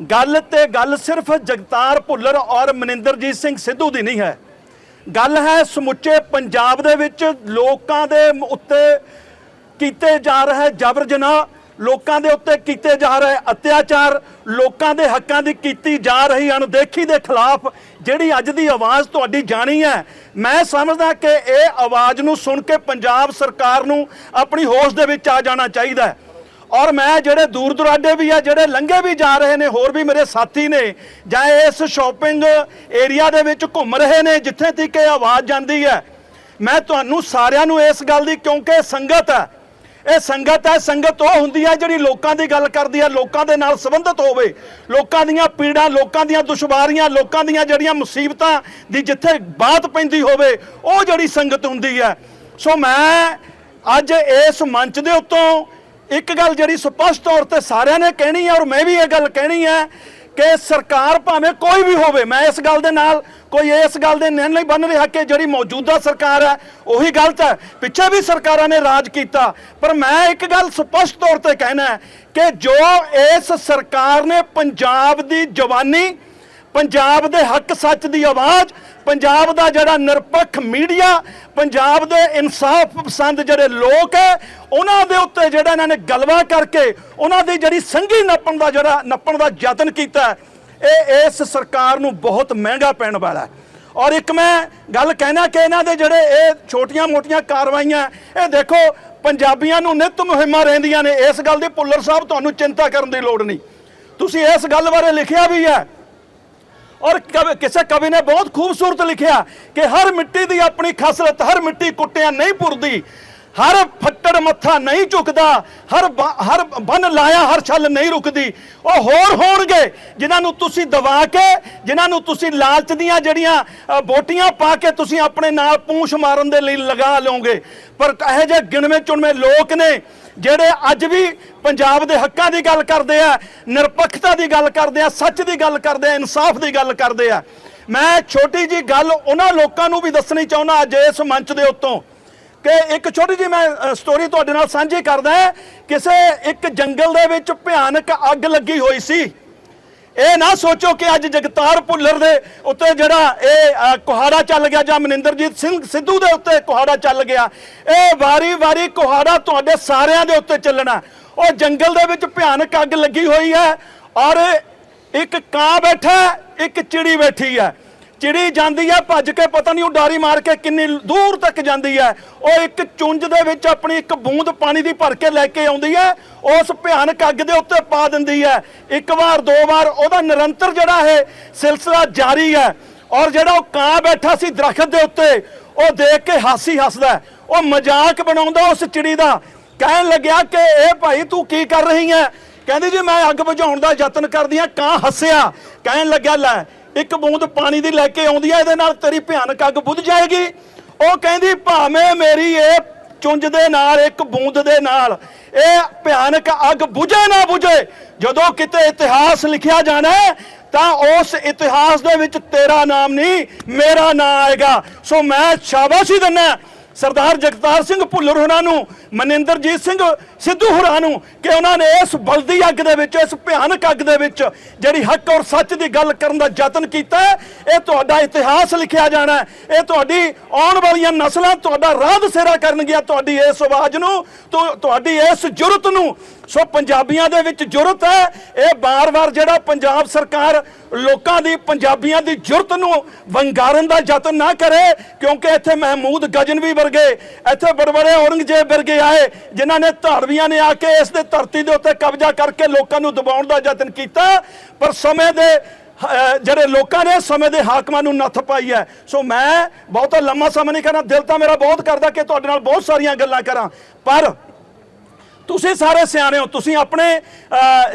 ਗੱਲ ਤੇ ਗੱਲ ਸਿਰਫ ਜਗਤਾਰ ਭੁੱਲਰ ਔਰ ਮਨਿੰਦਰਜੀਤ ਸਿੰਘ ਸਿੱਧੂ ਦੀ ਨਹੀਂ ਹੈ। ਗੱਲ ਹੈ ਸਮੁੱਚੇ ਪੰਜਾਬ ਦੇ ਵਿੱਚ ਲੋਕਾਂ ਦੇ ਉੱਤੇ ਕੀਤੇ ਜਾ ਰਹੇ ਜਬਰ ਜਨਾਹ, ਲੋਕਾਂ ਦੇ ਉੱਤੇ ਕੀਤੇ ਜਾ ਰਹੇ ਅਤਿਆਚਾਰ, ਲੋਕਾਂ ਦੇ ਹੱਕਾਂ ਦੀ ਕੀਤੀ ਜਾ ਰਹੀ ਅਣਦੇਖੀ ਦੇ ਖਿਲਾਫ ਜਿਹੜੀ ਅੱਜ ਦੀ ਆਵਾਜ਼ ਤੁਹਾਡੀ ਜਾਣੀ ਹੈ। ਮੈਂ ਸਮਝਦਾ ਕਿ ਇਹ ਆਵਾਜ਼ ਨੂੰ ਸੁਣ ਕੇ ਪੰਜਾਬ ਸਰਕਾਰ ਨੂੰ ਆਪਣੀ ਹੋਸ਼ ਦੇ ਵਿੱਚ ਆ ਜਾਣਾ ਚਾਹੀਦਾ ਹੈ। ਔਰ ਮੈਂ ਜਿਹੜੇ ਦੂਰ ਦੁਰਾਡੇ ਵੀ ਆ, ਜਿਹੜੇ ਲੰਘੇ ਵੀ ਜਾ ਰਹੇ ਨੇ, ਹੋਰ ਵੀ ਮੇਰੇ ਸਾਥੀ ਨੇ, ਜਾਂ ਇਸ ਸ਼ਾਪਿੰਗ ਏਰੀਆ ਦੇ ਵਿੱਚ ਘੁੰਮ ਰਹੇ ਨੇ, ਜਿੱਥੇ ਤੱਕ ਇਹ ਆਵਾਜ਼ ਜਾਂਦੀ ਹੈ, ਮੈਂ ਤੁਹਾਨੂੰ ਸਾਰਿਆਂ ਨੂੰ ਇਸ ਗੱਲ ਦੀ, ਕਿਉਂਕਿ ਸੰਗਤ ਹੈ, ਇਹ ਸੰਗਤ ਹੈ, ਸੰਗਤ ਉਹ ਹੁੰਦੀ ਹੈ ਜਿਹੜੀ ਲੋਕਾਂ ਦੀ ਗੱਲ ਕਰਦੀ ਹੈ, ਲੋਕਾਂ ਦੇ ਨਾਲ ਸੰਬੰਧਿਤ ਹੋਵੇ, ਲੋਕਾਂ ਦੀਆਂ ਪੀੜਾਂ, ਲੋਕਾਂ ਦੀਆਂ ਦੁਸ਼ਵਾਰੀਆਂ, ਲੋਕਾਂ ਦੀਆਂ ਜਿਹੜੀਆਂ ਮੁਸੀਬਤਾਂ ਦੀ ਜਿੱਥੇ ਬਾਤ ਪੈਂਦੀ ਹੋਵੇ, ਉਹ ਜਿਹੜੀ ਸੰਗਤ ਹੁੰਦੀ ਹੈ। ਸੋ ਮੈਂ ਅੱਜ ਇਸ ਮੰਚ ਦੇ ਉੱਤੋਂ ਇੱਕ ਗੱਲ ਜਿਹੜੀ ਸਪਸ਼ਟ ਤੌਰ ਤੇ ਸਾਰਿਆਂ ਨੇ ਕਹਿਣੀ ਹੈ ਔਰ ਮੈਂ ਵੀ ਇਹ ਗੱਲ ਕਹਿਣੀ ਹੈ ਕਿ ਸਰਕਾਰ ਭਾਵੇਂ ਕੋਈ ਵੀ ਹੋਵੇ, ਮੈਂ ਇਸ ਗੱਲ ਦੇ ਨਾਲ ਕੋਈ ਇਸ ਗੱਲ ਦੇ ਨਿਆਂ ਨਹੀਂ ਬਣ ਰਿਹਾ ਕਿ ਜਿਹੜੀ ਮੌਜੂਦਾ ਸਰਕਾਰ ਹੈ, ਉਹੀ ਗਲਤ ਹੈ। ਪਿੱਛੇ ਵੀ ਸਰਕਾਰਾਂ ਨੇ ਰਾਜ ਕੀਤਾ, ਪਰ ਮੈਂ ਇੱਕ ਗੱਲ ਸਪਸ਼ਟ ਤੌਰ ਤੇ ਕਹਿਣਾ ਕਿ ਜੋ ਇਸ ਸਰਕਾਰ ਨੇ ਪੰਜਾਬ ਦੀ ਜਵਾਨੀ ਪੰਜਾਬ ਦੇ ਹੱਕ ਸੱਚ ਦੀ ਆਵਾਜ਼, ਪੰਜਾਬ ਦਾ ਜਿਹੜਾ ਨਿਰਪੱਖ ਮੀਡੀਆ, ਪੰਜਾਬ ਦੇ ਇਨਸਾਫ ਪਸੰਦ ਜਿਹੜੇ ਲੋਕ ਹੈ, ਉਹਨਾਂ ਦੇ ਉੱਤੇ ਜਿਹੜਾ ਇਹਨਾਂ ਨੇ ਗਲਵਾ ਕਰਕੇ ਉਹਨਾਂ ਦੀ ਜਿਹੜੀ ਸੰਗੀ ਨੱਪਣ ਦਾ ਜਿਹੜਾ ਨੱਪਣ ਦਾ ਯਤਨ ਕੀਤਾ ਇਹ ਇਸ ਸਰਕਾਰ ਨੂੰ ਬਹੁਤ ਮਹਿੰਗਾ ਪੈਣ ਵਾਲਾ ਹੈ। ਔਰ ਇੱਕ ਮੈਂ ਗੱਲ ਕਹਿਣਾ ਕਿ ਇਹਨਾਂ ਦੇ ਜਿਹੜੇ ਇਹ ਛੋਟੀਆਂ-ਮੋਟੀਆਂ ਕਾਰਵਾਈਆਂ, ਇਹ ਦੇਖੋ ਪੰਜਾਬੀਆਂ ਨੂੰ ਨਿਤ ਮੁਹਿੰਮਾਂ ਰਹਿੰਦੀਆਂ ਨੇ, ਇਸ ਗੱਲ ਦੀ ਭੁੱਲਰ ਸਾਹਿਬ ਤੁਹਾਨੂੰ ਚਿੰਤਾ ਕਰਨ ਦੀ ਲੋੜ ਨਹੀਂ। ਤੁਸੀਂ ਇਸ ਗੱਲ ਬਾਰੇ ਲਿਖਿਆ ਵੀ ਹੈ ਔਰ ਕਵੀ- ਕਿਸੇ ਕਵੀ ਨੇ ਬਹੁਤ ਖੂਬਸੂਰਤ ਲਿਖਿਆ ਕਿ ਹਰ ਮਿੱਟੀ ਦੀ ਆਪਣੀ ਖਸਲਤ ਹਰ ਮਿੱਟੀ ਕੁੱਟਿਆਂ ਨਹੀਂ ਪੁਰਦੀ। ਹਰ ਫੱਟੜ ਮੱਥਾ ਨਹੀਂ ਝੁਕਦਾ, ਹਰ ਬ- ਹਰ ਬਨ ਲਾਇਆ, ਹਰ ਛਲ ਨਹੀਂ ਰੁਕਦੀ। ਉਹ ਹੋਰ ਹੋਣਗੇ, ਜਿਨ੍ਹਾਂ ਨੂੰ ਤੁਸੀਂ ਦਵਾ ਕੇ, ਜਿਨ੍ਹਾਂ ਨੂੰ ਤੁਸੀਂ ਲਾਲਚ ਦੀਆਂ ਜਿਹੜੀਆਂ ਵੋਟੀਆਂ ਪਾ ਕੇ ਤੁਸੀਂ ਆਪਣੇ ਨਾਲ ਪੂੰਛ ਮਾਰਨ ਦੇ ਲਈ ਲਗਾ ਲਓਗੇ। ਪਰ ਇਹੋ ਜਿਹੇ ਗਿਣਵੇਂ ਚੁਣਵੇਂ ਲੋਕ ਨੇ, ਜਿਹੜੇ ਅੱਜ ਵੀ ਪੰਜਾਬ ਦੇ ਹੱਕਾਂ ਦੀ ਗੱਲ ਕਰਦੇ ਆ, ਨਿਰਪੱਖਤਾ ਦੀ ਗੱਲ ਕਰਦੇ ਆ, ਸੱਚ ਦੀ ਗੱਲ ਕਰਦੇ ਆ, ਇਨਸਾਫ ਦੀ ਗੱਲ ਕਰਦੇ ਆ। ਮੈਂ ਛੋਟੀ ਜੀ ਗੱਲ ਉਹਨਾਂ ਲੋਕਾਂ ਨੂੰ ਵੀ ਦੱਸਣੀ ਚਾਹੁੰਦਾ ਅੱਜ ਇਸ ਮੰਚ ਦੇ ਉੱਤੋਂ। ਕਿ ਇੱਕ ਛੋਟੀ ਜੀ ਮੈਂ ਸਟੋਰੀ ਤੁਹਾਡੇ ਨਾਲ ਸਾਂਝੀ ਕਰਦਾ ਕਿਸੇ ਇੱਕ ਜੰਗਲ ਦੇ ਵਿੱਚ ਭਿਆਨਕ ਅੱਗ ਲੱਗੀ ਹੋਈ ਸੀ। ਇਹ ਨਾ ਸੋਚੋ ਕਿ ਅੱਜ ਜਗਤਾਰ ਭੁੱਲਰ ਦੇ ਉੱਤੇ ਜਿਹੜਾ ਇਹ ਕੁਹਾੜਾ ਚੱਲ ਗਿਆ ਜਾਂ ਮਨਿੰਦਰਜੀਤ ਸਿੰਘ ਸਿੱਧੂ ਦੇ ਉੱਤੇ ਕੁਹਾੜਾ ਚੱਲ ਗਿਆ, ਇਹ ਵਾਰੀ-ਵਾਰੀ ਕੁਹਾੜਾ ਤੁਹਾਡੇ ਸਾਰਿਆਂ ਦੇ ਉੱਤੇ ਚੱਲਣਾ। ਉਹ ਜੰਗਲ ਦੇ ਵਿੱਚ ਭਿਆਨਕ ਅੱਗ ਲੱਗੀ ਹੋਈ ਹੈ ਔਰ ਇੱਕ ਕਾਂ ਬੈਠਾ ਇੱਕ ਚਿੜੀ ਬੈਠੀ ਹੈ। ਚਿੜੀ ਜਾਂਦੀ ਹੈ ਭੱਜ ਕੇ ਪਤਾ ਨਹੀਂ ਉਹ ਡਾਰੀ ਮਾਰ ਕੇ ਕਿੰਨੀ ਦੂਰ ਤੱਕ ਜਾਂਦੀ ਹੈ ਉਹ ਇੱਕ ਚੁੰਝ ਦੇ ਵਿੱਚ ਆਪਣੀ ਇੱਕ ਬੂੰਦ ਪਾਣੀ ਦੀ ਭਰ ਕੇ ਲੈ ਕੇ ਆਉਂਦੀ ਹੈ ਉਸ ਭਿਆਨਕ ਅੱਗ ਦੇ ਉੱਤੇ ਪਾ ਦਿੰਦੀ ਹੈ ਇੱਕ ਵਾਰ, ਦੋ ਵਾਰ, ਉਹਦਾ ਨਿਰੰਤਰ ਜਿਹੜਾ ਇਹ ਸਿਲਸਿਲਾ ਜਾਰੀ ਹੈ ਔਰ ਜਿਹੜਾ ਉਹ ਕਾਂ ਬੈਠਾ ਸੀ ਦਰਖਤ ਦੇ ਉੱਤੇ, ਉਹ ਦੇਖ ਕੇ ਹਾਸੀ ਹੱਸਦਾ। ਉਹ ਮਜ਼ਾਕ ਬਣਾਉਂਦਾ ਉਸ ਚਿੜੀ ਦਾ। ਕਹਿਣ ਲੱਗਿਆ ਕਿ, ਇਹ ਭਾਈ ਤੂੰ ਕੀ ਕਰ ਰਹੀ ਹੈ ਕਹਿੰਦੀ ਜੀ, ਮੈਂ ਅੱਗ ਬੁਝਾਉਣ ਦਾ ਯਤਨ ਕਰਦੀ ਹਾਂ ਕਾਂ ਹੱਸਿਆ। ਕਹਿਣ ਲੱਗਿਆ, ਲੈ ਇੱਕ ਬੂੰਦ ਪਾਣੀ ਦੀ ਲੈ ਕੇ ਆਉਂਦੀ ਹੈ ਇਹਦੇ ਨਾਲ ਤੇਰੀ ਭਿਆਨਕ ਅੱਗ ਬੁਝ ਜਾਏਗੀ। ਉਹ ਕਹਿੰਦੀ, ਭਾਵੇਂ ਮੇਰੀ ਇਹ ਚੁੰਝ ਦੇ ਨਾਲ, ਇੱਕ ਬੂੰਦ ਦੇ ਨਾਲ ਇਹ ਭਿਆਨਕ ਅੱਗ ਬੁਝੇ ਨਾ ਬੁਝੇ, ਜਦੋਂ ਕਿਤੇ ਇਤਿਹਾਸ ਲਿਖਿਆ ਜਾਣਾ ਤਾਂ ਉਸ ਇਤਿਹਾਸ ਦੇ ਵਿੱਚ ਤੇਰਾ ਨਾਮ ਨਹੀਂ, ਮੇਰਾ ਨਾਮ ਆਏਗਾ। ਸੋ ਮੈਂ ਸ਼ਾਬਾਸ਼ੀ ਦਿੰਦਾ ਸਰਦਾਰ ਜਗਤਾਰ ਸਿੰਘ ਭੁੱਲਰ ਹੋਰਾਂ ਨੂੰ, ਮਨਿੰਦਰਜੀਤ ਸਿੰਘ ਸਿੱਧੂ ਹੋਰਾਂ ਨੂੰ ਕਿ ਉਹਨਾਂ ਨੇ ਇਸ ਬਲਦੀ ਅੱਗ ਦੇ ਵਿੱਚ, ਇਸ ਭਿਆਨਕ ਅੱਗ ਦੇ ਵਿੱਚ ਜਿਹੜੀ ਹੱਕ ਔਰ ਸੱਚ ਦੀ ਗੱਲ ਕਰਨ ਦਾ ਯਤਨ ਕੀਤਾ ਇਹ ਤੁਹਾਡਾ ਇਤਿਹਾਸ ਲਿਖਿਆ ਜਾਣਾ ਇਹ ਤੁਹਾਡੀ ਆਉਣ ਵਾਲੀਆਂ ਨਸਲਾਂ ਤੁਹਾਡਾ ਰਾਹ ਦਸੇਰਾ ਕਰਨਗੀਆਂ ਤੁਹਾਡੀ ਇਸ ਆਵਾਜ਼ ਨੂੰ ਤੁਹਾਡੀ ਇਸ ਜੁਰਤ ਨੂੰ। ਸੋ ਪੰਜਾਬੀਆਂ ਦੇ ਵਿੱਚ ਜੁਰਤ ਹੈ, ਇਹ ਬਾਰ-ਬਾਰ ਜਿਹੜਾ ਪੰਜਾਬ ਸਰਕਾਰ ਲੋਕਾਂ ਦੀ, ਪੰਜਾਬੀਆਂ ਦੀ ਜੁਰਤ ਨੂੰ ਵੰਗਾਰਨ ਦਾ ਯਤਨ ਨਾ ਕਰੇ, ਕਿਉਂਕਿ ਇੱਥੇ ਮਹਿਮੂਦ ਗਜਨਵੀ ਵਰਗੇ ਇੱਥੇ ਬੜਬੜੇ ਔਰੰਗਜ਼ੇਬ ਵਰਗੇ ਆਏ, ਜਿਨ੍ਹਾਂ ਨੇ ਧਾਰਵੀਆਂ ਨੇ ਆ ਕੇ ਇਸ ਦੇ ਧਰਤੀ ਦੇ ਉੱਤੇ ਕਬਜ਼ਾ ਕਰਕੇ ਲੋਕਾਂ ਨੂੰ ਦਬਾਉਣ ਦਾ ਯਤਨ ਕੀਤਾ। ਪਰ ਸਮੇਂ ਦੇ ਜਿਹੜੇ ਲੋਕਾਂ ਨੇ, ਸਮੇਂ ਦੇ ਹਾਕਮਾਂ ਨੂੰ ਨੱਥ ਪਾਈ ਹੈ। ਸੋ ਮੈਂ ਬਹੁਤਾ ਲੰਮਾ ਸਮਾਂ ਨਹੀਂ ਕਰਨਾ, ਦਿਲ ਤਾਂ ਮੇਰਾ ਬਹੁਤ ਕਰਦਾ ਕਿ ਤੁਹਾਡੇ ਨਾਲ ਬਹੁਤ ਸਾਰੀਆਂ ਗੱਲਾਂ ਕਰਾਂ। ਪਰ ਤੁਸੀਂ ਸਾਰੇ ਸਿਆਣੇ ਹੋ, ਤੁਸੀਂ ਆਪਣੇ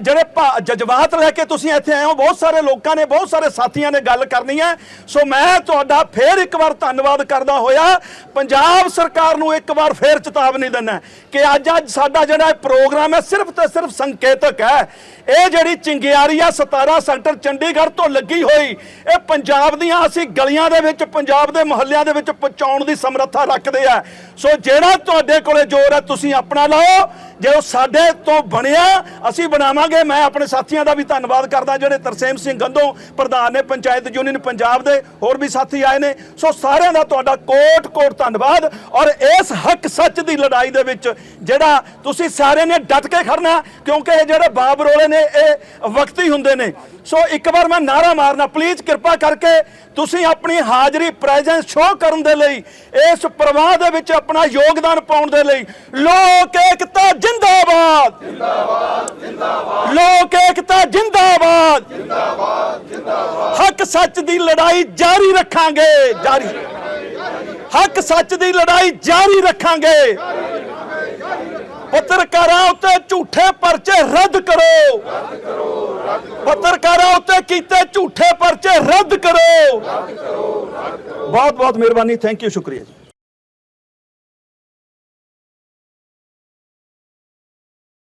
ਜਿਹੜੇ ਭਾ- ਜਜ਼ਬਾਤ ਲੈ ਕੇ ਤੁਸੀਂ ਇੱਥੇ ਆਏ ਹੋ, ਬਹੁਤ ਸਾਰੇ ਲੋਕਾਂ ਨੇ, ਬਹੁਤ ਸਾਰੇ ਸਾਥੀਆਂ ਨੇ ਗੱਲ ਕਰਨੀ ਹੈ। ਸੋ ਮੈਂ ਤੁਹਾਡਾ ਫੇਰ ਇੱਕ ਵਾਰ ਧੰਨਵਾਦ ਕਰਦਾ ਹੋਇਆ। ਪੰਜਾਬ ਸਰਕਾਰ ਨੂੰ ਇੱਕ ਵਾਰ ਫੇਰ ਚੇਤਾਵਨੀ ਦਿੰਦਾ ਕਿ ਅੱਜ ਅੱਜ ਸਾਡਾ ਜਿਹੜਾ ਪ੍ਰੋਗਰਾਮ ਹੈ, ਸਿਰਫ ਤੇ ਸਿਰਫ ਸੰਕੇਤਕ ਹੈ। ਇਹ ਜਿਹੜੀ ਚਿੰਗਿਆਰੀ ਆ 17 ਸੈਕਟਰ ਚੰਡੀਗੜ੍ਹ ਤੋਂ ਲੱਗੀ ਹੋਈ, ਇਹ ਪੰਜਾਬ ਦੀਆਂ ਅਸੀਂ ਗਲੀਆਂ ਦੇ ਵਿੱਚ, ਪੰਜਾਬ ਦੇ ਮੁਹੱਲਿਆਂ ਦੇ ਵਿੱਚ ਪਹੁੰਚਾਉਣ ਦੀ ਸਮਰੱਥਾ ਰੱਖਦੇ ਆ। ਸੋ ਜਿਹੜਾ ਤੁਹਾਡੇ ਕੋਲੇ ਜ਼ੋਰ ਹੈ, ਤੁਸੀਂ ਆਪਣਾ ਲਾਓ। ਜੇ ਉਹ ਸਾਡੇ ਤੋਂ ਬਣਿਆ, ਅਸੀਂ ਬਣਾਵਾਂਗੇ। ਮੈਂ ਆਪਣੇ ਸਾਥੀਆਂ ਦਾ ਵੀ ਧੰਨਵਾਦ ਕਰਦਾ, ਜਿਹੜੇ ਤਰਸੇਮ ਸਿੰਘ ਗੰਦੋਂ ਪ੍ਰਧਾਨ ਨੇ, ਪੰਚਾਇਤ ਯੂਨੀਅਨ ਪੰਜਾਬ ਦੇ ਹੋਰ ਵੀ ਸਾਥੀ ਆਏ ਨੇ। ਸੋ ਸਾਰਿਆਂ ਦਾ ਤੁਹਾਡਾ ਕੋਟ ਕੋਟ ਧੰਨਵਾਦ ਔਰ ਇਸ ਹੱਕ ਸੱਚ ਦੀ ਲੜਾਈ ਦੇ ਵਿੱਚ ਜਿਹੜਾ ਤੁਸੀਂ ਸਾਰਿਆਂ ਨੇ ਡਟ ਕੇ ਖੜਨਾ, ਕਿਉਂਕਿ ਇਹ ਜਿਹੜੇ ਬਾਬਰੋਲੇ ਨੇ, ਇਹ ਵਕਤੀ ਹੁੰਦੇ ਨੇ। ਸੋ ਇੱਕ ਵਾਰ ਮੈਂ ਨਾਰਾ ਮਾਰਨਾ ਪਲੀਜ਼ ਕਿਰਪਾ ਕਰਕੇ ਤੁਸੀਂ ਆਪਣੀ ਹਾਜ਼ਰੀ ਪ੍ਰੈਜ਼ੈਂਸ ਸ਼ੋਅ ਕਰਨ ਦੇ ਲਈ, ਇਸ ਪ੍ਰਵਾਹ ਦੇ ਵਿੱਚ ਆਪਣਾ ਯੋਗਦਾਨ ਪਾਉਣ ਦੇ ਲਈ, ਲੋਕ ਏਕਤਾ ਜਿੰਦਾਬਾਦ। ਜਿੰਦਾਬਾਦ ਜਿੰਦਾਬਾਦ ਲੋਕ ਏਕਤਾ ਜਿੰਦਾਬਾਦ ਜਿੰਦਾਬਾਦ ਜਿੰਦਾਬਾਦ। ਹੱਕ ਸੱਚ ਦੀ ਲੜਾਈ ਜਾਰੀ ਰੱਖਾਂਗੇ। ਜਾਰੀ। ਹੱਕ ਸੱਚ ਦੀ ਲੜਾਈ ਜਾਰੀ ਰੱਖਾਂਗੇ। ਪੱਤਰਕਾਰਾਂ ਉੱਤੇ ਝੂਠੇ ਪਰਚੇ ਰੱਦ ਕਰੋ। ਪੱਤਰਕਾਰਾਂ ਉੱਤੇ ਕੀਤੇ ਝੂਠੇ ਪਰਚੇ ਰੱਦ ਕਰੋ। ਬਹੁਤ ਬਹੁਤ ਮਿਹਰਬਾਨੀ ਥੈਂਕ ਯੂ ਸ਼ੁਕਰੀਆ ਜੀ।